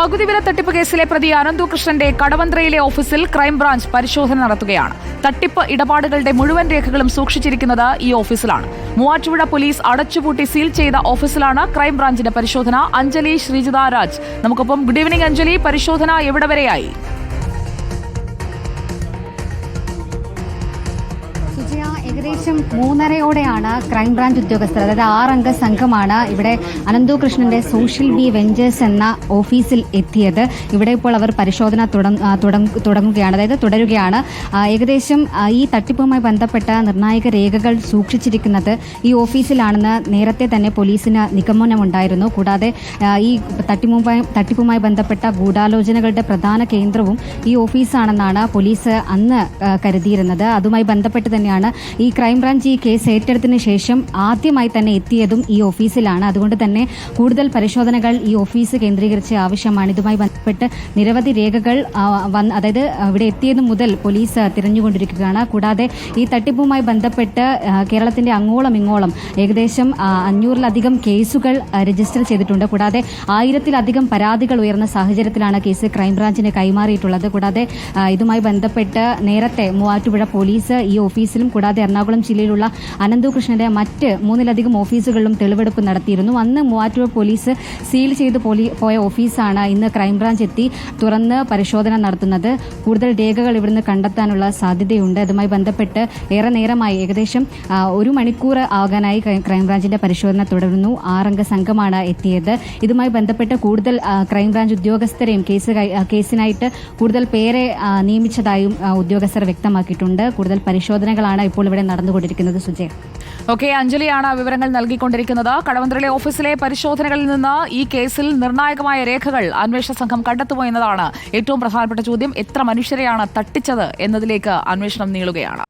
പകുതി വില തട്ടിപ്പ് കേസിലെ പ്രതി അനന്തു കൃഷ്ണന്റെ കടവന്ത്രയിലെ ഓഫീസിൽ ക്രൈംബ്രാഞ്ച് പരിശോധന നടത്തുകയാണ്. തട്ടിപ്പ് ഇടപാടുകളുടെ മുഴുവൻ രേഖകളും സൂക്ഷിച്ചിരിക്കുന്നത് ഈ ഓഫീസിലാണ്. മൂവാറ്റുപുഴ പോലീസ് അടച്ചുപൂട്ടി സീൽ ചെയ്ത ഓഫീസിലാണ് ക്രൈംബ്രാഞ്ചിന്റെ പരിശോധന. അഞ്ജലി ശ്രീജിത രാജ്. നമുക്കൊപ്പം ഗുഡ് ഈവനിംഗ് അഞ്ജലി. പരിശോധന എവിടെ വരെയായി? ഏകദേശം മൂന്നരയോടെയാണ് ക്രൈംബ്രാഞ്ച് ഉദ്യോഗസ്ഥർ അതായത് ആറംഗ സംഘമാണ് ഇവിടെ അനന്തു കൃഷ്ണന്റെ സോഷ്യൽ ബി വെഞ്ചേഴ്സ് എന്ന ഓഫീസിൽ എത്തിയത്. ഇവിടെ ഇപ്പോൾ അവർ പരിശോധന തുടങ്ങ- തുടങ്ങുകയാണ് അതായത് തുടരുകയാണ്. ഏകദേശം ഈ തട്ടിപ്പുമായി ബന്ധപ്പെട്ട നിർണായക രേഖകൾ സൂക്ഷിച്ചിരിക്കുന്നത് ഈ ഓഫീസിലാണെന്ന് നേരത്തെ തന്നെ പോലീസിന് നിഗമനമുണ്ടായിരുന്നു. കൂടാതെ ഈ തട്ടിപ്പുമായി തട്ടിപ്പുമായി ബന്ധപ്പെട്ട ഗൂഢാലോചനകളുടെ പ്രധാന കേന്ദ്രവും ഈ ഓഫീസാണെന്നാണ് പോലീസ് അന്ന് കരുതിയിരുന്നത്. അതുമായി ബന്ധപ്പെട്ട് തന്നെയാണ് ഈ ക്രൈംബ്രാഞ്ച് ഈ കേസ് ഏറ്റെടുത്തതിന് ശേഷം ആദ്യമായി തന്നെ എത്തിയതും ഈ ഓഫീസിലാണ് അതുകൊണ്ട് തന്നെ കൂടുതൽ പരിശോധനകൾ ഈ ഓഫീസ് കേന്ദ്രീകരിച്ച് ആവശ്യമാണ്. ഇതുമായി ബന്ധപ്പെട്ട് നിരവധി രേഖകൾ അതായത് ഇവിടെ എത്തിയതു മുതൽ പോലീസ് തിരഞ്ഞുകൊണ്ടിരിക്കുകയാണ്. കൂടാതെ ഈ തട്ടിപ്പുമായി ബന്ധപ്പെട്ട് കേരളത്തിന്റെ അങ്ങോളം ഇങ്ങോളം ഏകദേശം അഞ്ഞൂറിലധികം കേസുകൾ രജിസ്റ്റർ ചെയ്തിട്ടുണ്ട്. കൂടാതെ ആയിരത്തിലധികം പരാതികൾ ഉയർന്ന സാഹചര്യത്തിലാണ് കേസ് ക്രൈംബ്രാഞ്ചിന് കൈമാറിയിട്ടുള്ളത്. കൂടാതെ ഇതുമായി ബന്ധപ്പെട്ട് നേരത്തെ മൂവാറ്റുപുഴ പോലീസ് ഈ ഓഫീസിലും കൂടാതെ എറണാകുളം ജില്ലയിലുള്ള അനന്തകൃഷ്ണന്റെ മറ്റ് മൂന്നിലധികം ഓഫീസുകളിലും തെളിവെടുപ്പ് നടത്തിയിരുന്നു. അന്ന് മൂവാറ്റുപുഴ പോലീസ് സീൽ ചെയ്ത് പോയ ഓഫീസാണ് ഇന്ന് ക്രൈംബ്രാഞ്ച് എത്തി തുറന്ന് പരിശോധന നടത്തുന്നത്. കൂടുതൽ രേഖകൾ ഇവിടുന്ന് കണ്ടെത്താനുള്ള സാധ്യതയുണ്ട്. അതുമായി ബന്ധപ്പെട്ട് ഏറെ നേരമായി ഏകദേശം ഒരു മണിക്കൂർ ആകാനായി ക്രൈ- ക്രൈംബ്രാഞ്ചിന്റെ പരിശോധന തുടരുന്നു. ആറംഗ സംഘമാണ് എത്തിയത്. ഇതുമായി ബന്ധപ്പെട്ട് കൂടുതൽ ക്രൈംബ്രാഞ്ച് ഉദ്യോഗസ്ഥരെയും കേസ് കേസിനായിട്ട് കൂടുതൽ പേരെ നിയമിച്ചതായും ഉദ്യോഗസ്ഥർ വ്യക്തമാക്കിയിട്ടുണ്ട്. കൂടുതൽ പരിശോധനകളാണ് ഇപ്പോൾ ഇവിടെ നടന്നുകൊണ്ടിരിക്കുന്നത് സുജയ. ഓക്കെ അഞ്ജലിയാണ് വിവരങ്ങൾ നൽകിക്കൊണ്ടിരിക്കുന്നത്. കടവന്ത്രയിലെ ഓഫീസിലെ പരിശോധനകളിൽ നിന്ന് ഈ കേസിൽ നിർണായകമായ രേഖകൾ അന്വേഷണ സംഘം കണ്ടെത്തുമോ എന്നതാണ് ഏറ്റവും പ്രധാനപ്പെട്ട ചോദ്യം. എത്ര മനുഷ്യരെയാണ് തട്ടിച്ചത് എന്നതിലേക്ക് അന്വേഷണം നീളുകയാണ്.